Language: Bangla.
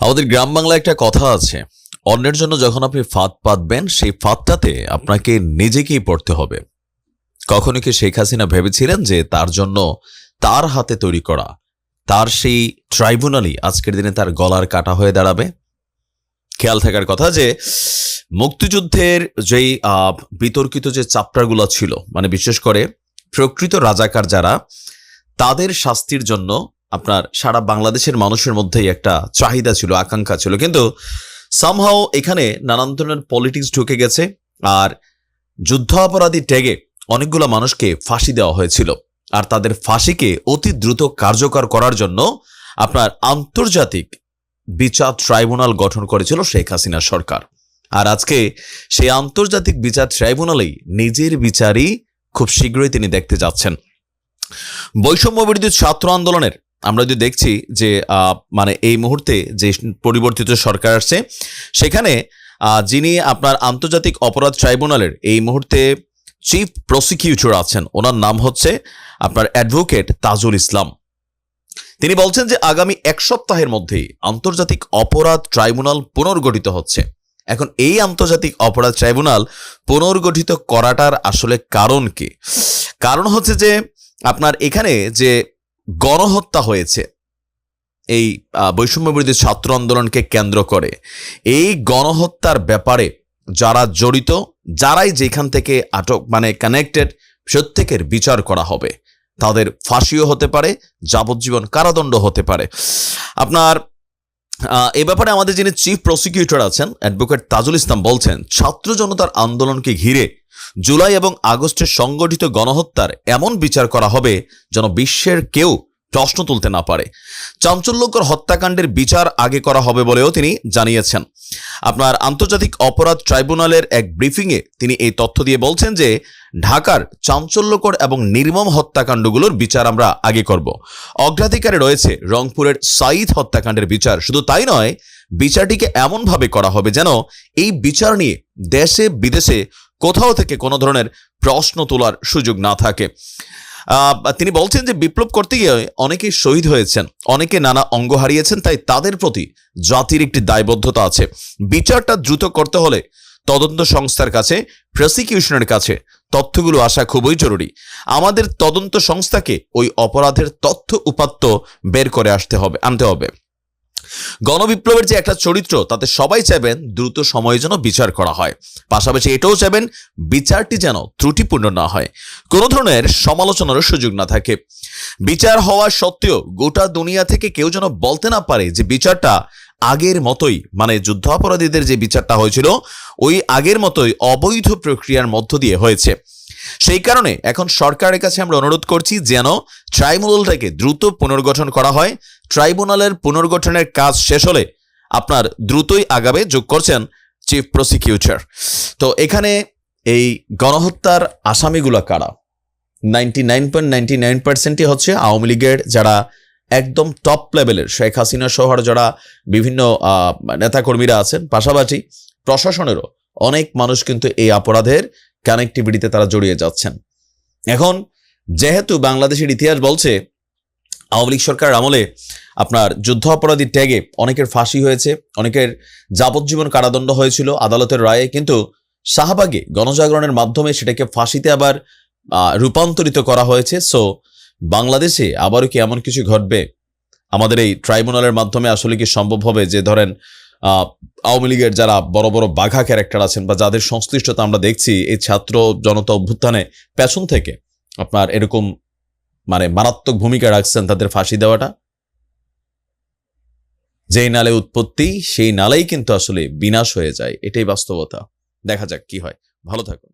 আমাদের গ্রাম বাংলায় একটা কথা আছে। অন্যের জন্য যখন আপনি ফাঁদ পাতবেন, সেই ফাঁদটাতে আপনাকে নিজেকেই পড়তে হবে। কখনো কি শেখ হাসিনা ভেবেছিলেন যে তার জন্য তার হাতে তৈরি করা, তার সেই ট্রাইব্যুনালই আজকের দিনে তার গলার কাটা হয়ে দাঁড়াবে? খেয়াল থাকার কথা যে, মুক্তিযুদ্ধের যেই বিতর্কিত যে চাপ্টারগুলো ছিল মানে বিশেষ করে প্রকৃত রাজাকার যারা, তাদের শাস্তির জন্য আপনার সারা বাংলাদেশের মানুষের মধ্যেই একটা চাহিদা ছিল, আকাঙ্ক্ষা ছিল। কিন্তু সামহাও এখানে নানান ধরনের পলিটিক্স ঢুকে গেছে আর যুদ্ধ অপরাধী ট্যাগে অনেকগুলো মানুষকে ফাঁসি দেওয়া হয়েছিল। আর তাদের ফাঁসিকে অতি দ্রুত কার্যকর করার জন্য আপনার আন্তর্জাতিক বিচার ট্রাইব্যুনাল গঠন করেছিল শেখ হাসিনা সরকার। আর আজকে সেই আন্তর্জাতিক বিচার ট্রাইব্যুনালেই নিজের বিচারই খুব শীঘ্রই তিনি দেখতে যাচ্ছেন। বৈষম্য বিরোধী ছাত্র আন্দোলনের আমরা যদি দেখছি যে মানে এই মুহূর্তে যে পরিবর্তিত সরকার আসছে, সেখানে যিনি আপনার আন্তর্জাতিক অপরাধ ট্রাইব্যুনালের এই মুহূর্তে চিফ প্রসিকিউটর আছেন, ওনার নাম হচ্ছে আপনার অ্যাডভোকেট তাজুল ইসলাম। তিনি বলছেন যে, আগামী এক সপ্তাহের মধ্যেই আন্তর্জাতিক অপরাধ ট্রাইব্যুনাল পুনর্গঠিত হচ্ছে। এখন এই আন্তর্জাতিক অপরাধ ট্রাইব্যুনাল পুনর্গঠিত করাটার আসলে কারণ কি? কারণ হচ্ছে যে, আপনার এখানে যে গণহত্যা হয়েছে। এই বৈষম্যবিরোধী বৈষম্য বিরোধী ছাত্র আন্দোলনকে কেন্দ্র করে। এই গণহত্যার ব্যাপারে যারা জড়িত, যারাই যেখান থেকে আটক মানে কানেক্টেড প্রত্যেকের বিচার করা হবে। তাদের ফাঁসিও হতে পারে, যাবজ্জীবন কারাদণ্ড হতে পারে। আপনার এ ব্যাপারে আমাদের যিনি চিফ প্রসিকিউটর আছেন অ্যাডভোকেট তাজুল ইসলাম বলছেন, ছাত্র জনতার আন্দোলনকে ঘিরে জুলাই এবং আগস্টে সংগঠিত গণহত্যার এমন বিচার করা হবে যেন বিশ্বের কেউ প্রশ্ন তুলতে না পারে। চাঞ্চল্যকর হত্যাকাণ্ডের বিচার আগে করা হবে বলেও তিনি জানিয়েছেন। আপনার আন্তর্জাতিক অপরাধ ট্রাইব্যুনালের এক ব্রিফিংয়ে তিনি এই তথ্য দিয়ে বলছেন যে ঢাকার চাঞ্চল্যকর এবং নির্মম হত্যাকাণ্ডগুলোর বিচার আমরা আগে করব। অগ্রাধিকারে রয়েছে রংপুরের সাইদ হত্যাকাণ্ডের বিচার। শুধু তাই নয়, বিচারটিকে এমনভাবে করা হবে যেন এই বিচার নিয়ে দেশে, বিদেশে কোথাও থেকে কোনো ধরনের প্রশ্ন তোলার সুযোগ না থাকে। তিনি বলছেন যে বিপ্লব করতে গিয়ে অনেকেই শহীদ হয়েছেন, অনেকে নানা অঙ্গ হারিয়েছেন, তাই তাদের প্রতি জাতির একটি দায়বদ্ধতা আছে। বিচারটা দ্রুত করতে হলে তদন্ত সংস্থার কাছে প্রসিকিউশনের কাছে। তথ্যগুলো আসা খুবই জরুরি। আমাদের তদন্ত সংস্থাকে ওই অপরাধের তথ্য উপাত্ত বের করে আসতে হবে, আনতে হবে। গণবিপ্লবের যে একটা চরিত্র, তাতে সবাই চাইবেন দ্রুত সময়ে যেন বিচার করা হয়। পাশাপাশি এটাও চাইবেন বিচারটি যেন ত্রুটিপূর্ণ না হয়। কোনো ধরনের সমালোচনারও সুযোগ না থাকে। বিচার হওয়া সত্ত্বেও গোটা দুনিয়া থেকে কেউ যেন বলতে না পারে যে বিচারটা আগের মতোই মানে যুদ্ধাপরাধীদের যে বিচারটা হয়েছিল, ওই আগের মতোই অবৈধ প্রক্রিয়ার মধ্য দিয়ে হয়েছে। সেই কারণে এখন সরকারের কাছে আমরা অনুরোধ করছি যেন ট্রাইব্যুনালটাকে দ্রুত পুনর্গঠন করা হয়। ট্রাইব্যুনালের পুনর্গঠনের কাজ শেষ হলে আপনার দ্রুতই আগাবে যোগ করছেন চিফ প্রসিকিউটর তো এখানে এই গণহত্যার আসামিগুলো কারা? Ninety nine point ninety nine পার্সেন্টই হচ্ছে আওয়ামী লীগের যারা একদম টপ লেভেলের শেখ হাসিনা সহ আরও যারা বিভিন্ন নেতাকর্মীরা আছেন, পাশাপাশি প্রশাসনেরও অনেক মানুষ কিন্তু এই অপরাধের কানেক্টিভিটিতে তারা জড়িয়ে যাচ্ছেন। এখন যেহেতু বাংলাদেশের ইতিহাস বলছে, আওয়ামী লীগ সরকার আমলে আপনার যুদ্ধ অপরাধী ট্যাগে অনেকের ফাঁসি হয়েছে, অনেকের যাবজ্জীবন কারাদণ্ড হয়েছিল আদালতের রায়ে, কিন্তু শাহবাগে গণজাগরণের মাধ্যমে সেটাকে ফাঁসিতে আবার রূপান্তরিত করা হয়েছে। সো বাংলাদেশে আবারও কি এমন কিছু ঘটবে? আমাদের এই ট্রাইব্যুনালের মাধ্যমে আসলে কি সম্ভব হবে যে ধরেন আওয়ামী লীগের যারা বড় বড় বাঘা ক্যারেক্টার আছেন বা যাদের সংশ্লিষ্টতা আমরা দেখছি, এই ছাত্র জনতা অভ্যুত্থানে পেছন থেকে আপনার এরকম মানে মারাত্মক ভূমিকা রাখছেন তাদের ফাঁসি দেওয়াটা? যেই নালে উৎপত্তি, সেই নালেই কিন্তু আসলে বিনাশ হয়ে যায়, এটাই বাস্তবতা। দেখা যাক কি হয়। ভালো থাকুন।